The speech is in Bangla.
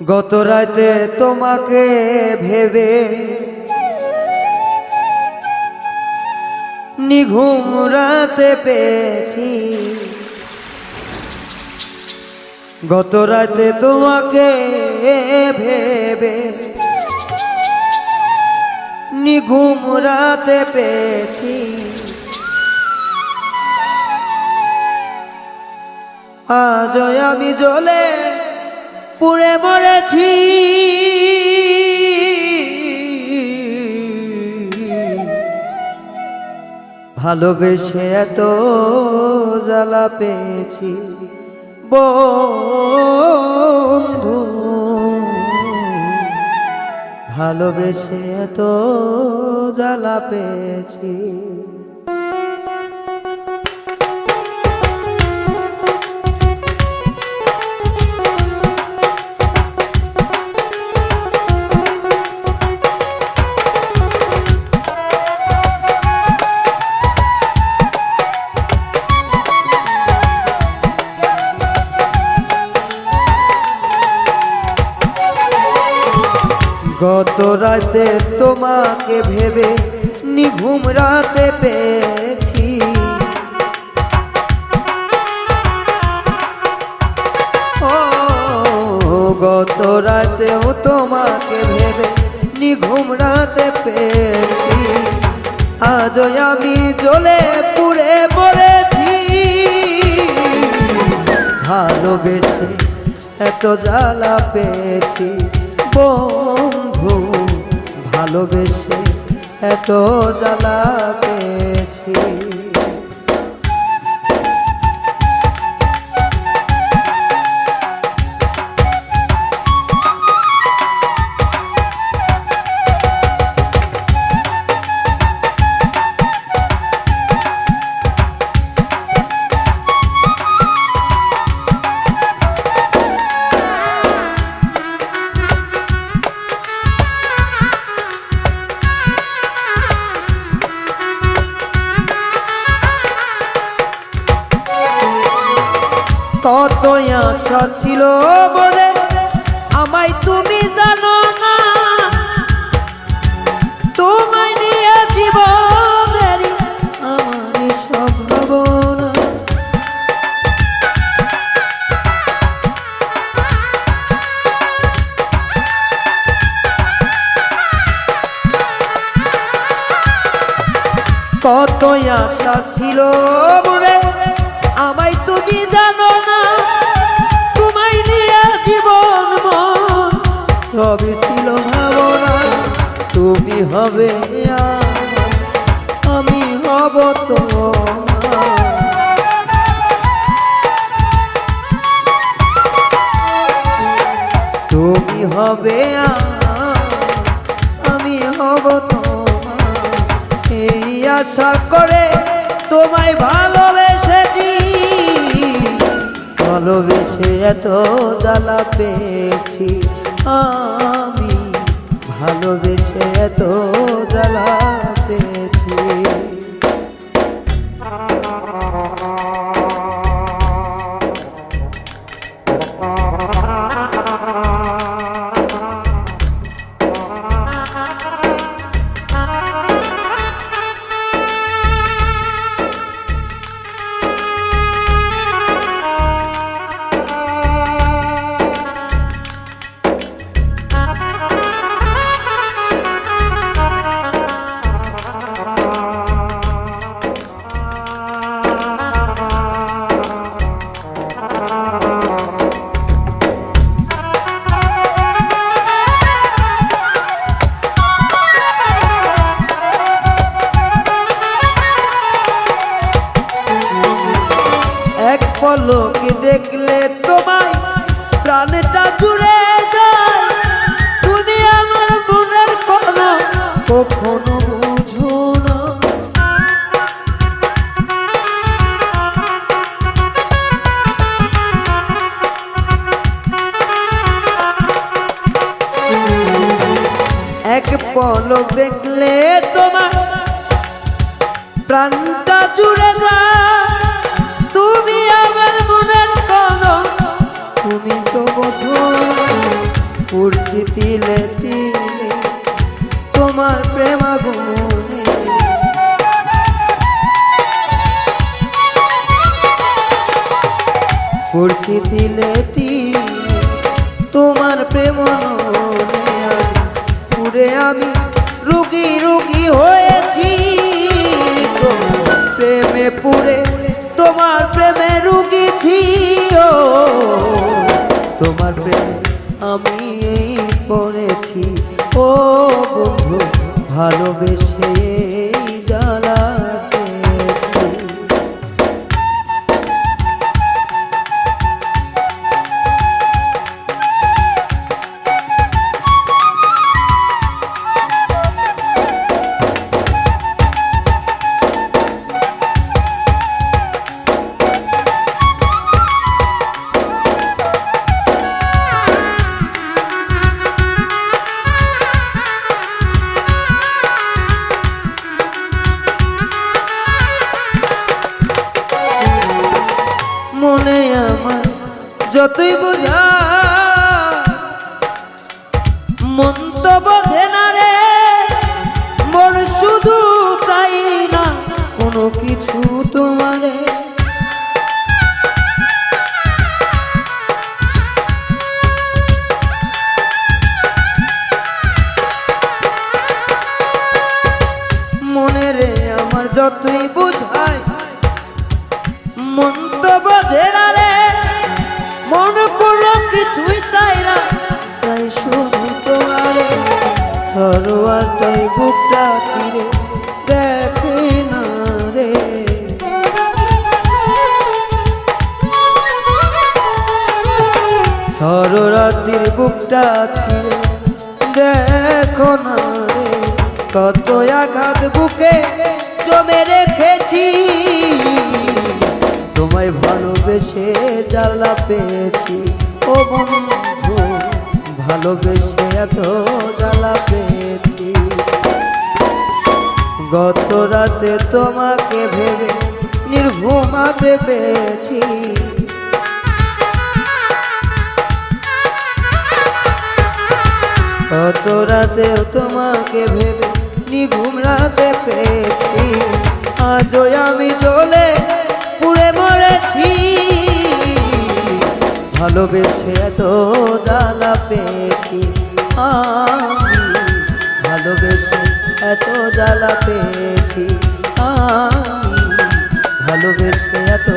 গত রাতে তোমাকে ভেবে নিঘুম রাতে পেয়েছি। গত রাতে তোমাকে ভেবে নিঘুম রাতে পেয়েছি। আজ আমি জ্বলে পুড়ে মরেছি। ভালোবেসে এত জ্বালা পেয়েছি। বন্ধু ভালোবেসে এত জ্বালা পেয়েছি। গত রাতে তোমাকে ভেবে নিঘুম রাতে পেয়েছি। ও, গত রাতেও তোমাকে ভেবে নিঘুম রাতে পেয়েছি। আজ আমি জ্বলে পুড়ে মরেছি ভালোবেসে এত জ্বালা পেয়েছি। বন্ধু ভালোবেসে এত জ্বালা পেয়েছি। আশা ছিল বলে আমায় তুমি জানো কত আশা ছিল বলে আমায় তুমি জানো হবে আমি হব তোমার। তুমি হবে আমি হব তোমার। এই আশা করে তোমায় ভালোবেসেছি। ভালোবেসে এত জ্বালা পেয়েছি। আমি ভালোবেসে এত জ্বালা পেয়েছি পলক দেখলে তোমার প্রাণটা জুড়ে যায় তুমি আমার মনের কোন তুমি তো বোঝো। উড়ছি তিলে তিলে তোমার প্রেমাগুনে উড়ছি তিলে তিলে তোমার প্রেম পুরে আমি রুগী রুগী হয়েছি। প্রেমে পুরে তোমার প্রেমে রুগীছি ও তোমার প্রেম আমি পড়েছি ও বন্ধু, ভালোবেসে যতই বোঝা, মন তো বোঝে না রে। মন শুধু চাই না, কোনো কিছু তোমারে। মনে যতই বুঝায়, মন তো বোঝে না রে। মন কোনো কিছুই চাই না। চাই শুধু তোমারে সরোয়ারটাই বুকটা চিরে। দেখে না রে। সররাত্রির বুকটা ছিঁড়ে দেখো না রে, কত আঘাত বুকে জমে রেখেছি। ভালোবেসে জ্বালা পেয়েছি। ও বন্ধু, ভালোবেসে এত জ্বালা পেয়েছি। গত রাতে তোমাকে ভেবে নির্ভুমাতে পেয়েছি। কত রাতেও তোমাকে ভেবে নিঘুম রাতে পেয়েছি। আজও আমি জ্বলে ভালোবেসে এত জ্বালা পেয়েছি। আমি ভালোবেসে এত জ্বালা পেয়েছি। আমি ভালোবেসে এত